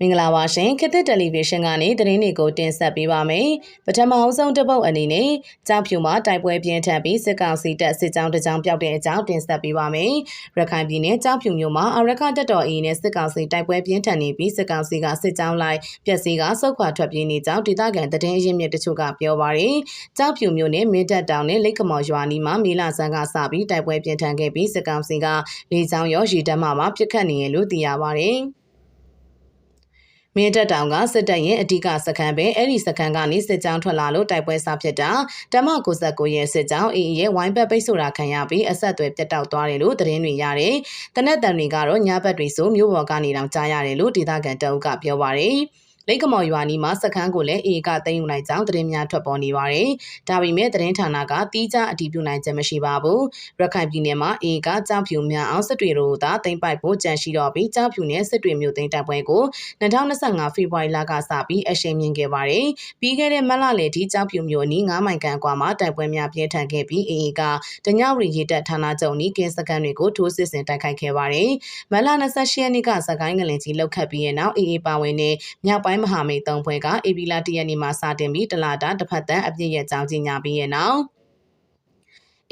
မင်္ဂလာပါရှင်ခေတ်သစ်တယ်လီဗီရှင်းကနေသတင်းတွေကိုတင်ဆက်ပေးပါမယ်။ပထမအဆုံးတစ်ပုတ်အနေနဲ့ကြောင်ဖြူမှာတိုက်ပွဲပြင်းထန်ပြီးစစ်ကောင်စီတပ်စစ်ကြောင်းတစ်ကြောင်းပျောက်တဲ့အကြောင်းတင်ဆက်ပေးပါမယ်။ရခိုင်ပြည်နယ်ကြောင်ဖြူမြို့မှာအရခတက်တော်အေးနဲ့စစ်ကောင်စီတိုက်ပွဲပြင်းထန်နေပြီးစစ်ကောင်စီကစစ်ကြောင်းလိုက်ပျက်စီးကစုတ်ခွာထွက်ပြေးနေကြောင်းဒေသခံသတင်းရင်းမြစ်တချို့ကပြောပါရယ်။ကြောင်ဖြူမြို့နယ်မင်းတပ်တောင်နဲ့လိတ်ကမော်ရွာနီမှာမီလာဆန်းကစပြီးတိုက်ပွဲပြင်းထန်ခဲ့ပြီးစစ်ကောင်စီကလေကြောင်းရောရေတပ်မှမှပြစ်ခတ်နေရလို့သိရပါရယ်။ မင်းတပ်တောင်ကစစ်တပ်ရဲ့အဓိကစခန်းပဲအဲ့ဒီစခန်းကနေစစ်ကြောင်းထွက်လာလို့တိုက်ပွဲစဖြစ်တာဓမ္မ69ရဲ့စစ်ကြောင်းအေးရဲ့ဝိုင်းဘက်ပိတ်ဆို့တာခံရပြီးအဆက်အသွယ်ပြတ်တောက်သွားတယ်လို့သတင်းတွေရတယ်။တနက်တန်တွေကတော့ညဘက်တွေဆိုမြို့ပေါ်ကနေတောင်ကြားရတယ်လို့ဒေသခံတအုပ်ကပြောပါရယ်။ လိတ်ကမော်ရွာနီမှာစခန်းကိုလည်းအေကသိမ်းယူလိုက်ကြောင်းသတင်းများထွက်ပေါ်နေပါတယ်။ဒါပေမဲ့သတင်းဌာနကတီးခြားအတည်ပြုနိုင်ခြင်းမရှိပါဘူး။ရခိုင်ပြည်နယ်မှာအေကကြောက်ဖြူများအောင်စစ်တွေတို့သာသိမ်းပိုက်ဖို့ကြံရှိတော့ပြီးကြောက်ဖြူနဲ့စစ်တွေမျိုးသိမ်းတပ်ပွဲကို2025ဖေဖော်ဝါရီလကစပြီးအရှိန်မြင့်ခဲ့ပါတယ်။ပြီးခဲ့တဲ့မလလယ်ထိကြောက်ဖြူမျိုးနီး9မိုင်ကန်ကွာမှာတိုက်ပွဲများပြင်းထန်ခဲ့ပြီးအေကတညဝရီရေတပ်ဌာနချုပ်နီးကင်းစကန်တွေကိုထိုးစစ်ဆင်တိုက်ခိုက်ခဲ့ပါတယ်။မလ28ရက်နေ့ကစကိုင်းငလင်ကြီးလောက်ခတ်ပြီးရဲ့နောက်အေအေပါဝင်တဲ့မြောက်ပိုင်းပိုင်းမဟာမိတ်သုံးဖွဲ့က ဧပြီလ၁ရက်နေ့မှာစတင်ပြီးတလာတာတစ်ဖက်တန်းအပြည့်ရဲ့ကြောင်းကြီးညာပြီးရဲ့နောက်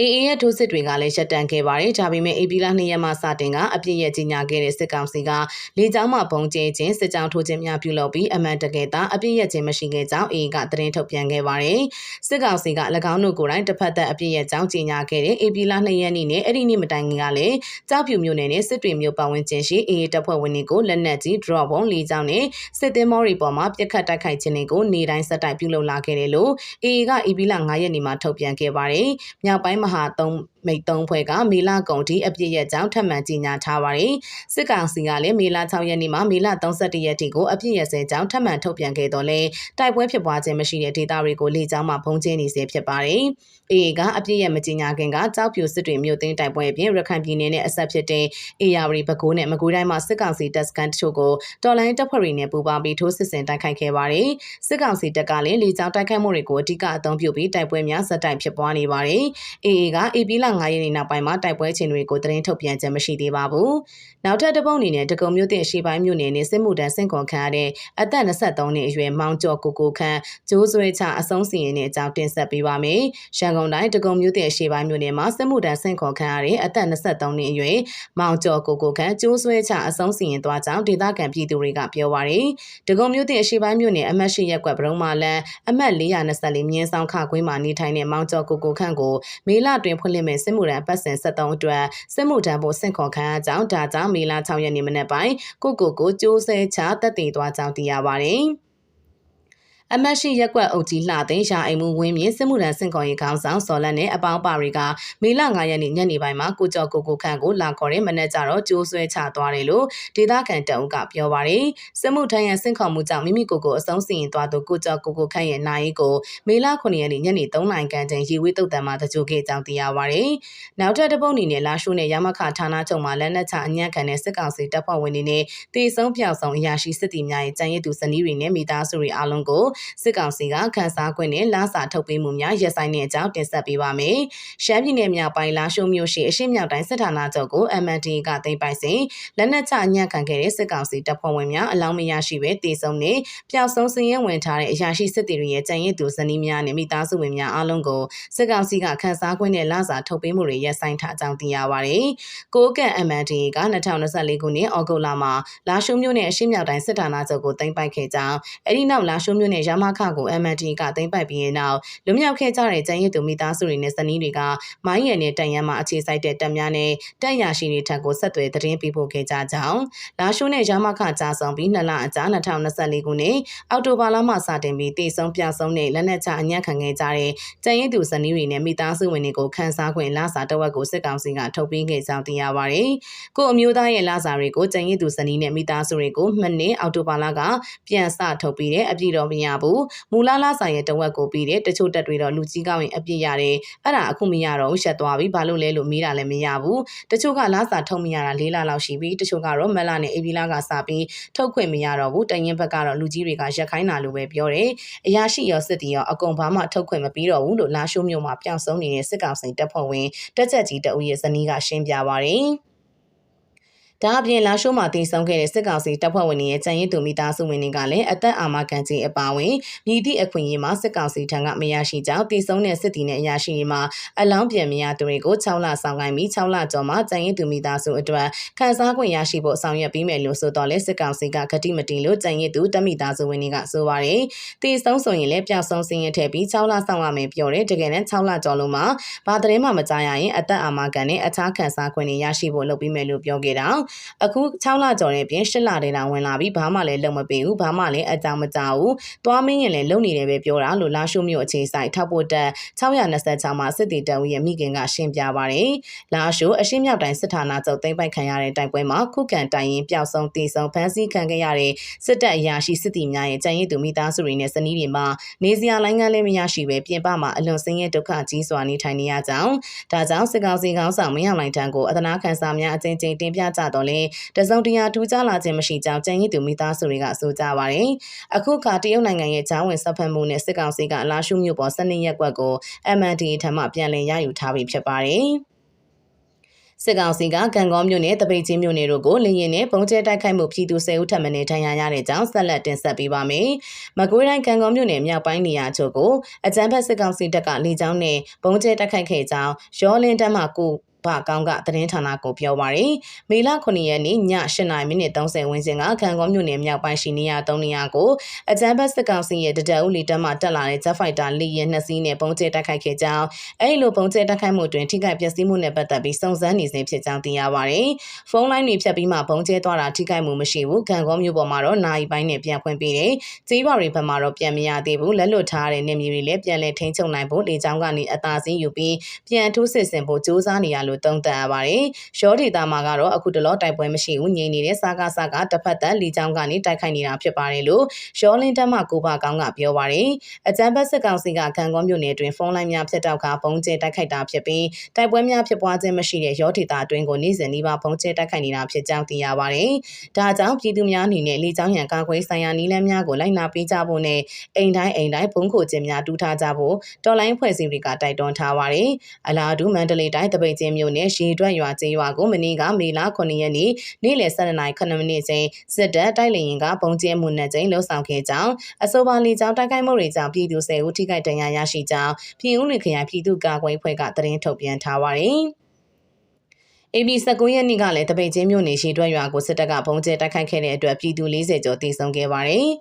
အေအေရဲ့ထိုးစစ်တွေကလည်းရှက်တန်ခဲ့ပါတယ်။ဒါပေမဲ့အေပီလာ2ရက်မှစတင်ကအပြစ်ရဲ့ကြီးညာခဲ့တဲ့စစ်ကောင်စီကလေကြောင်းမှပုံကျဲခြင်းစစ်ကြောင်းထိုးခြင်းများပြုလုပ်ပြီးအမှန်တကယ်သာအပြစ်ရဲ့ခြင်းမရှိခဲ့ကြောင်းအေအေကသတင်းထုတ်ပြန်ခဲ့ပါတယ်။စစ်ကောင်စီက၎င်းတို့ကိုယ်တိုင်တစ်ဖက်သက်အပြစ်ရဲ့ကြောင်းကြီးညာခဲ့တဲ့အေပီလာ2ရက်နေ့နဲ့အဲ့ဒီနေ့မတိုင်ခင်ကလည်းကြောက်ဖြူမျိုးနယ်နဲ့စစ်တွေမျိုးပတ်ဝန်းကျင်ရှိအေအေတပ်ဖွဲ့ဝင်တွေကိုလက်နက်ကြီး drop ပုံလေကြောင်းနဲ့စစ်သင်းမောတွေပေါ်မှာပြက်ခတ်တိုက်ခိုက်ခြင်းတွေကိုနေတိုင်းဆက်တိုက်ပြုလုပ်လာခဲ့တယ်လို့အေအေကအေပီလာ9ရက်နေ့မှာထုတ်ပြန်ခဲ့ပါတယ်။မြောက်ပိုင်းမဟာသုံးမိတ်သုံးဖွဲ့ကမေလကုန်ထိအပြည့်ရဲ့ကြောင်းထပ်မံကြီးညာထားပါတယ်။စစ်ကောင်စီကလည်းမေလ6ရက်နေ့မှာမေလ31ရက်ထိကိုအပြည့်ရဲ့ဆဲကြောင်းထပ်မံထုတ်ပြန်ခဲ့တော့လဲတိုက်ပွဲဖြစ်ပွားခြင်းမရှိတဲ့ဒေသတွေကိုလေကြောင်းမှဖုံးကျင်းနေစေဖြစ်ပါတယ်။အေအေကအပြည့်ရဲ့မကြီးညာခင်ကကြောက်ပြူစစ်တွေမြို့သိမ်းတိုက်ပွဲအပြင်ရခိုင်ပြည်နယ်နဲ့အဆက်ဖြစ်တဲ့အေယာဝတီပဲခူးနဲ့မကွေးတိုင်းမှာစစ်ကောင်စီတပ်စခန်းတချို့ကိုတော်လိုင်းတပ်ဖွဲ့တွေနဲ့ပူးပေါင်းပြီးထိုးစစ်ဆင်တိုက်ခိုက်ခဲ့ပါတယ်။စစ်ကောင်စီတပ်ကလည်းလေကြောင်းတိုက်ခိုက်မှုတွေကိုအဓိကအသုံးပြုပြီးတိုက်ပွဲများဇက်တိုက်ဖြစ်ပွားနေပါတယ်။အေအေကအေပီလ9ရက်နေ့နောက်ပိုင်းမှာတိုက်ပွဲချင်းတွေကိုသတင်းထုတ်ပြန်ခြင်းမရှိသေးပါဘူး။နောက်ထပ်တစ်ပုံအနေနဲ့တကုံမြို့တဲ့အရှိပိုင်းမြို့နယ်နဲ့စစ်မှုတန်းဆင့်ခွန်ခံရတဲ့အသက်23နှစ်အရွယ်မောင်ကျော်ကိုကိုခန့်ကျိုးဆွဲချအဆုံးစီရင်တဲ့အကြောင်းတင်ဆက်ပေးပါမယ်။ရန်ကုန်တိုင်းတကုံမြို့တဲ့အရှိပိုင်းမြို့နယ်မှာစစ်မှုတန်းဆင့်ခွန်ခံရတဲ့အသက်23နှစ်အရွယ်မောင်ကျော်ကိုကိုခန့်ကျိုးဆွဲချအဆုံးစီရင်သွားကြောင်းဒေသခံပြည်သူတွေကပြောပါရယ်။တကုံမြို့တဲ့အရှိပိုင်းမြို့နယ်အမတ်ရှိရက်ကွက်ဗရုံမာလန်အမတ်424မြင်းဆောင်ခကွင်းမှာနေထိုင်တဲ့မောင်ကျော်ကိုကိုခန့်ကိုမေလတွင်ဖွင့်လှစ်မဲ့စစ်မှုတန်းပတ်စဉ်73အတွက်စစ်မှုထမ်းဖို့ဆင့်ခေါ်ခံရကြောင်းဒါကြောင့်မေလ6ရက်နေ့မနက်ပိုင်းကိုကိုကိုကျိုးဆဲချတက်တည်သွားကြောင်းသိရပါတယ်။ အမတ်ရှိရက်ကွက်အုပ်ကြီးလှသိန်းရှာအိမ်မှုဝင်းမြင့်စစ်မှုထမ်းစင်ခေါ်ရေးခေါင်းဆောင်စော်လက်နဲ့အပေါင်းပါတွေကမေလ9ရက်နေ့ညနေပိုင်းမှာကိုကျော်ကိုကိုခန့်ကိုလာခေါ်တဲ့မနက်ကျတော့ကျိုးဆွဲချသွားတယ်လို့ဒေသခံတအုပ်ကပြောပါရယ်စစ်မှုထမ်းရန်စင်ခေါ်မှုကြောင့်မိမိကိုယ်ကိုအဆုံးစီရင်သွားသူကိုကျော်ကိုကိုခန့်ရဲ့နိုင်ကိုမေလ9ရက်နေ့ညနေ3နာရီခန့်ချိန်ရေဝေးတုတ်တံမှာတကြိုခဲ့ကြောင်းသိရပါရယ်နောက်ထပ်တစ်ပုတ်အနေနဲ့လာရှိုးနဲ့ရမခဌာနချုပ်မှာလက်နက်ချအညံ့ခံတဲ့စစ်ကောင်စီတပ်ဖွဲ့ဝင်တွေနဲ့တေဆုံးပြောက်ဆုံးအရာရှိစစ်တီများရဲ့ကြံရည်သူစနီးတွေနဲ့မိသားစုတွေအားလုံးကိုစစ်ကောင်စီကခန်းစားခွင့်နဲ့လစာထုတ်ပေးမှုများရပ်ဆိုင်းတဲ့အကြောင်းတင်ဆက်ပေးပါမယ်။ရှမ်းပြည်နယ်မြောက်ပိုင်းလာရှိုးမြို့ရှိအရှေ့မြောက်တိုင်းစစ်ဌာနချုပ်ကို MND ကသိမ်းပိုက်စဉ်လက်နက်ချညံ့ခံခဲ့တဲ့စစ်ကောင်စီတပ်ဖွဲ့ဝင်များအလောင်းမရရှိပဲတေဆုံးနဲ့ပျောက်ဆုံးစည်ရင်ဝင်ထားတဲ့အရာရှိစစ်တီတွေရဲ့ကြံရည်သူဇနီးများနဲ့မိသားစုဝင်များအားလုံးကိုစစ်ကောင်စီကခန်းစားခွင့်နဲ့လစာထုတ်ပေးမှုတွေရပ်ဆိုင်းထားကြောင်းသိရပါတယ်။ကိုကန့် MND က2024ခုနှစ်ဩဂုတ်လမှာလာရှိုးမြို့နယ်အရှေ့မြောက်တိုင်းစစ်ဌာနချုပ်ကိုသိမ်းပိုက်ခဲ့ကြောင်းအဲဒီနောက်လာရှိုးမြို့နယ်ရမခကို MND ကသိမ်းပိုက်ပြီးတဲ့နောက်လူမြောက်ခဲ့ကြတဲ့ကျန်းရည်သူမိသားစုတွေနဲ့ဇနီးတွေကမိုင်းရံနဲ့တန်ရန်မှာအခြေစိုက်တဲ့တပ်များနဲ့တပ်ရရှိတွေထက်ကိုဆက်သွယ်သတင်းပေးပို့ခဲ့ကြကြောင်းလာရှိုးနဲ့ရမခကြားဆောင်ပြီးနှစ်လအကြာ2024ခုနှစ်အောက်တိုဘာလမှစတင်ပြီးတည်ဆုံပြဆုံးတဲ့လက်နက်ချအညံ့ခံခဲ့ကြတဲ့ကျန်းရည်သူဇနီးတွေနဲ့မိသားစုဝင်တွေကိုခန်းစားခွင့်လစာတဝက်ကိုစစ်ကောင်စီကထုတ်ပေးခဲ့ကြောင်းသိရပါတယ်။ကိုအမျိုးသားရဲ့လစာတွေကိုကျန်းရည်သူဇနီးနဲ့မိသားစုတွေကိုမှနှစ်အောက်တိုဘာလကပြန်စထုတ်ပြီးတဲ့အပြည့်တော်မရဘူး။မူလလစာရဲ့တဝက်ကိုပြီးတယ်တချို့တက်တွေတော့လူကြီးကောင်းရင်အပြစ်ရတယ်အဲ့ဒါအခုမရတော့ဘူးရှက်သွားပြီဘာလို့လဲလို့မေးတာလည်းမရဘူးတချို့ကလာစာထုတ်မရတာ၄လလောက်ရှိပြီတချို့ကတော့မက်လာနဲ့အေဘီလာကစပြီးထုတ်ခွင့်မရတော့ဘူးတရင်ဘက်ကတော့လူကြီးတွေကရက်ခိုင်းတာလို့ပဲပြောတယ်အရာရှိရောစစ်တီရောအကုန်ဘာမှထုတ်ခွင့်မပြီးတော့ဘူးလို့လာရှိုးမြို့မှာပြောင်းဆုံးနေတဲ့စစ်ကောင်စီတပ်ဖွဲ့ဝင်တက်ချက်ကြီးတအုပ်ရဲ့ဇနီးကရှင်းပြပါတယ် ဒါအပြင်လာရှိုးမှာတည်ဆုံခဲ့တဲ့စစ်ကောင်စီတပ်ဖွဲ့ဝင်တွေရဲ့ကြံရည်သူမိသားစုဝင်တွေကလည်းအသက်အာမခံခြင်းအပါအဝင်မြည်သည့်အခွင့်အရေးမှာစစ်ကောင်စီထံကမရရှိကြောင်းတည်ဆုံတဲ့စစ်တီနဲ့အရာရှိတွေမှာအလောင်းပြန်မရသူတွေကို6လဆောင်ကိုင်းပြီး6လကျော်မှကြံရည်သူမိသားစုအတွက်ခန်းစားခွင့်ရရှိဖို့ဆောင်ရွက်ပေးမယ်လို့ဆိုတော့လေစစ်ကောင်စီကဂတိမတီလို့ကြံရည်သူတမိသားစုဝင်တွေကဆိုပါတယ်တည်ဆုံဆိုရင်လည်းပျောက်ဆုံးစင်းရထည့်ပြီး6လဆောင်ရမယ်ပြောတယ်တကယ်နဲ့6လကျော်လုံးမှာဘာသတင်းမှမကြားရရင်အသက်အာမခံနဲ့အခြားခန်းစားခွင့်တွေရရှိဖို့လုပ်ပေးမယ်လို့ပြောခဲ့တာအခု6လကျော်တဲ့ပြင်8လတည်းတာဝင်လာပြီးဘာမှလည်းလုပ်မပေးဘူးဘာမှလည်းအကြောင်းမကြောက်ဘူးသွားမင်းရင်လည်းလုံနေတယ်ပဲပြောတာလို့လာရှုမျိုးအခြေဆိုင်ထောက်ပို့တက်626မှာစစ်တီတပ်ဦးရဲ့မိခင်ကရှင်းပြပါတယ်လာရှုအရှင်းမြောက်တိုင်းစစ်ဌာနချုပ်သိမ်းပိုက်ခံရတဲ့တိုက်ပွဲမှာခုခံတိုင်ရင်ပျောက်ဆုံးတည်ဆုံးဖမ်းဆီးခံခဲ့ရတဲ့စစ်တပ်အရာရှိစစ်တီများရဲ့ကြံရည်သူမိသားစုတွေနဲ့ဇနီးတွေမှာနေစရာလိုင်းကလည်းမရရှိပဲပြင်ပမှာအလွန်ဆင်းရဲဒုက္ခကြီးစွာနေထိုင်နေရကြောင်းဒါကြောင့်စစ်ကောင်စီကောင်းဆောင်မင်းအောင်လှိုင်ထံကိုအသနာခံစာများအကြိမ်ကြိမ်တင်ပြကြတော့လေတစုံတရာထူးခြားလာခြင်းမရှိကြောင်းကြံရည်သူမိသားစုတွေကဆိုကြပါတယ်အခုခါတရုတ်နိုင်ငံရဲ့ဂျာဝင်ဆက်ဖက်မှုနဲ့စစ်ကောင်စီကအလားရှုမျိုးပေါ်စနစ်ရက်ကွက်ကို MND ထံမှပြန်လည်ရယူထားပြီးဖြစ်ပါတယ်စစ်ကောင်စီကကံကောမြို့နယ်တပိတ်ချင်းမြို့နယ်တို့ကိုလင်းရင်နဲ့ပုံကျဲတိုက်ခိုက်မှုပြည်သူ၁၀ဦးထပ်မံနေထိုင်ရရတဲ့ကြောင်းဆက်လက်တင်ဆက်ပေးပါမယ်။မကွေးတိုင်းကံကောမြို့နယ်မြောက်ပိုင်းနေရာချို့ကိုအကြမ်းဖက်စစ်ကောင်စီတပ်ကလေကြောင်းနဲ့ပုံကျဲတိုက်ခိုက်ခဲ့ကြောင်းရောလင်းတက်မှကို ဘကောင်းကသတင်းဌာနကိုပြောပါရယ်မေလ9ရက်နေ့ည8:30မိနစ်30ဝန်းကျင်ကခံကောမြို့နယ်မြောက်ပိုင်းရှိနေရာ3နေရာကိုအကြမ်းဖက်စစ်ကောင်စီရဲ့တတက်ဦးလီတက်မှတက်လာတဲ့ Jet Fighter လေယာဉ်နှစ်စီးနဲ့ပုံကျဲတိုက်ခိုက်ခဲ့ကြောင်းအဲဒီလိုပုံကျဲတိုက်ခိုက်မှုတွင်ထိခိုက်ပျက်စီးမှုနဲ့ပတ်သက်ပြီးစုံစမ်းနေစဉ်ဖြစ်ကြောင်းသိရပါရယ်ဖုန်းလိုင်းတွေဖြတ်ပြီးမှပုံကျဲသွားတာထိခိုက်မှုမရှိဘူးခံကောမြို့ပေါ်မှာတော့နိုင်ပိုင်းနဲ့ပြန်ဖွင့်ပေးတယ်ကြေးပါတွေဘက်မှာတော့ပြန်မရသေးဘူးလက်လွတ်ထားတဲ့နေမြေတွေလည်းပြန်လည်ထိန်းချုပ်နိုင်ဖို့လေကြောင်းကနေအသာစီးယူပြီးပြန်ထိုးစစ်ဆင်ဖို့စ조사နေရလို့တုံ့တက်ရပါတယ်။ရောဒေတာမှာကတော့အခုတလောတိုက်ပွဲမရှိဘူးငြိမ်နေတဲ့စားကားစားကတစ်ဖက်သက်လီချောင်းကနေတိုက်ခိုက်နေတာဖြစ်ပါတယ်လို့ရောလင်းတက်မှကိုပါကောင်းကပြောပါတယ်။အကြံဘက်စစ်ကောင်စီကခံကောမြို့နယ်တွင်ဖုန်းလိုင်းများဖြတ်တောက်ကပုံကျဲတိုက်ခိုက်တာဖြစ်ပြီးတိုက်ပွဲများဖြစ်ပွားခြင်းမရှိတဲ့ရောဒေတာအတွင်းကိုနေ့စဉ်နှီးပါပုံကျဲတိုက်ခိုက်နေတာဖြစ်ကြောင်းသိရပါတယ်။ဒါကြောင့်ပြည်သူများအနေနဲ့လီချောင်းရန်ကာကွယ်ဆိုင်ရာနည်းလမ်းများကိုလိုက်နာပေးကြဖို့နဲ့အိမ်တိုင်းအိမ်တိုင်းဘုံခိုခြင်းများတူထားကြဖို့တော်လိုင်းဖွဲ့စည်းတွေကတိုက်တွန်းထားပါတယ်။အလားတူမန္တလေးတိုင်းတပိတ်ချင်းမြို့နယ်ရေတွက်ရွာကျေးရွာကိုမနေ့ကမေလ9ရက်နေ့နေ့လယ်12:09မိနစ်ချိန်စစ်တပ်တိုက်လေရင်ကပုံကျဲမှုနဲ့ချိန်လှုပ်ဆောင်ခဲ့ကြောင်းအဆိုပါလေကြောင်းတိုက်ခိုက်မှုတွေကြောင့်ပြည်သူ10ဦးထိခိုက်ဒဏ်ရာရရှိကြောင်းပြည်ဦးလွင်ခရိုင်ပြည်သူ့ကာကွယ်ဖွဲ့ကသတင်းထုတ်ပြန်ထားပါတယ်။ AB 19ရက်နေ့ကလည်းတပိတ်ချင်းမြို့နယ်ရှိတွက်ရွာကိုစစ်တပ်ကဘုံကျဲတိုက်ခိုက်ခဲ့တဲ့အတွက်ပြည်သူ40ကျော်တိစုံခဲ့ပါတယ်။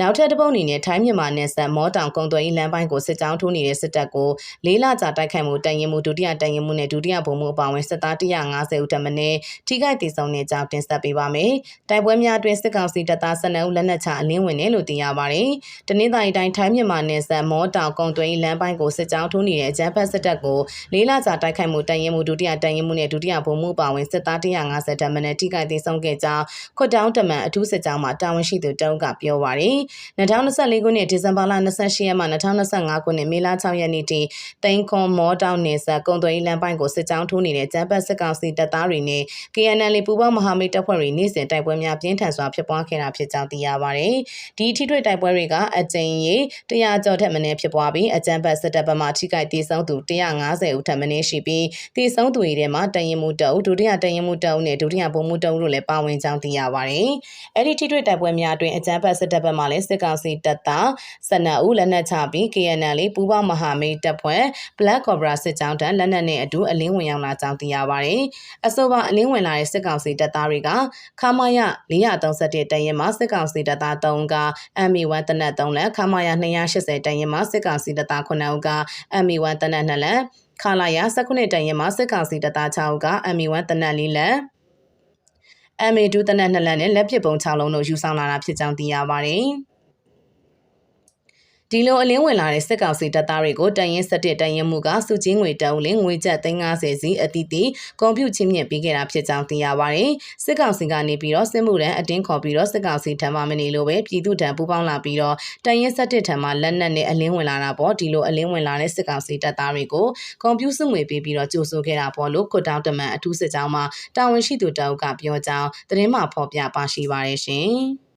နောက်ထပ်တစ်ပုတ်အနေနဲ့ထိုင်းမြန်မာနယ်စပ်မောတောင်ကုံသွယ်ရေးလမ်းပိုင်းကိုစစ်ကြောင်းထိုးနေတဲ့စစ်တပ်ကိုလေးလကြာတိုက်ခိုက်မှုတန်ရင်မှုဒုတိယတန်ရင်မှုနဲ့ဒုတိယဗိုလ်မှူးအပါအဝင်စစ်သား150ဦးတမနဲ့ထိခိုက်ဒေဆုံးတဲ့ကြောင်းတင်ဆက်ပေးပါမယ်။တိုက်ပွဲများအတွင်းစစ်ကောင်စီတပ်သား12ဦးလက်နက်ချအလင်းဝင်တယ်လို့သိရပါတယ်။တနင်္သာရီတိုင်းထိုင်းမြန်မာနယ်စပ်မောတောင်ကုံသွယ်ရေးလမ်းပိုင်းကိုစစ်ကြောင်းထိုးနေတဲ့အကြမ်းဖက်စစ်တပ်ကိုလေးလကြာတိုက်ခိုက်မှုတန်ရင်မှုဒုတိယတန်ရင်မှုနဲ့ဒုတိယဗိုလ်မှူးအပါအဝင်စစ်သား150တမနဲ့ထိခိုက်ဒေဆုံးခဲ့ကြောင်းခွတ်တောင်းတမန်အထူးစစ်ကြောင်းမှတာဝန်ရှိသူတအုပ်ကပြောပါတယ်။2024ခုနှစ်ဒီဇင်ဘာလ28ရက်မှ2025ခုနှစ်မေလ6ရက်နေ့ထိတိန်ခွန်မောတောင်နယ်စပ်ကုံသွေးလမ်းပိုင်းကိုစစ်ကြောင်းထိုးနေတဲ့ကျန်းပတ်စစ်ကောင်စီတပ်သားတွေနဲ့ KNL ပူးပေါင်းမဟာမိတ်တပ်ဖွဲ့တွေနေ့စဉ်တိုက်ပွဲများပြင်းထန်စွာဖြစ်ပွားခဲ့တာဖြစ်ကြောင်းသိရပါတယ်။ဒီထိတွေ့တိုက်ပွဲတွေကအကြိမ်ရေ100ကျော်ထက်မနည်းဖြစ်ပွားပြီးအကြမ်းဖက်စစ်တပ်ဘက်မှထိခိုက်ဒေဆုံးသူ150ဦးထက်မနည်းရှိပြီးဒေဆုံးသူတွေထဲမှာတရင်မှုတအုပ်ဒုတိယတရင်မှုတအုပ်နဲ့ဒုတိယဗိုလ်မှူးတအုပ်တို့လည်းပါဝင်ကြောင်းသိရပါတယ်။အဲ့ဒီထိတွေ့တိုက်ပွဲများအတွင်းအကြမ်းဖက်စစ်တပ်ဘက်မှလည်းစစ်ကောင်စီတပ်သား12ဦးလက်နက်ချပြီး KNL ပူးပေါင်းမဟာမိတ်တပ်ဖွဲ့ Black Cobra စစ်ကြောင်းတန်းလက်နက်နဲ့အတူအလင်းဝင်ရောက်လာကြောင်းသိရပါတယ်။အဆိုပါအလင်းဝင်လာတဲ့စစ်ကောင်စီတပ်သားတွေကခမာယ431တရင်မှာစစ်ကောင်စီတပ်သား3က MA1 တနက်3လက်ခမာယ280တရင်မှာစစ်ကောင်စီတပ်သား9ဦးက MA1 တနက်2လက်ခလာရ19တန်ရင်မှာစစ်ကောင်စီတပ်သား6ဦးက MA1 တနက်4လက် MA2 တနက်2လက်နဲ့လက်ပစ်ပုံ6လုံးတို့ယူဆောင်လာတာဖြစ်ကြောင်းသိရပါတယ်။ ဒီလိုအလင်းဝင်လာတဲ့စစ်ကောင်စီတပ်သားတွေကိုတန်ရင်ဆက်တဲ့တန်ရင်မှုကစုချင်းငွေတောင်းလင်းငွေကျပ်350စီအတိတိကွန်ပျူတာချင်းမြင့်ပေးခဲ့တာဖြစ်ကြောင်းသိရပါတယ်။စစ်ကောင်စီကနေပြီးတော့စစ်မှုတန်းအတင်းခေါ်ပြီးတော့စစ်ကောင်စီထံမှမနေလို့ပဲပြည်သူတံပူးပေါင်းလာပြီးတော့တန်ရင်ဆက်တဲ့ထံမှလက်နက်နဲ့အလင်းဝင်လာတာပေါ့ဒီလိုအလင်းဝင်လာတဲ့စစ်ကောင်စီတပ်သားတွေကိုကွန်ပျူတာငွေပေးပြီးတော့ကြိုဆိုခဲ့တာပေါ့လို့ခွတ်တောင်းတမန်အထူးစစ်ကြောင်းမှာတာဝန်ရှိသူတအုပ်ကပြောကြောင်းသတင်းမှဖော်ပြပါရှိပါတယ်ရှင်။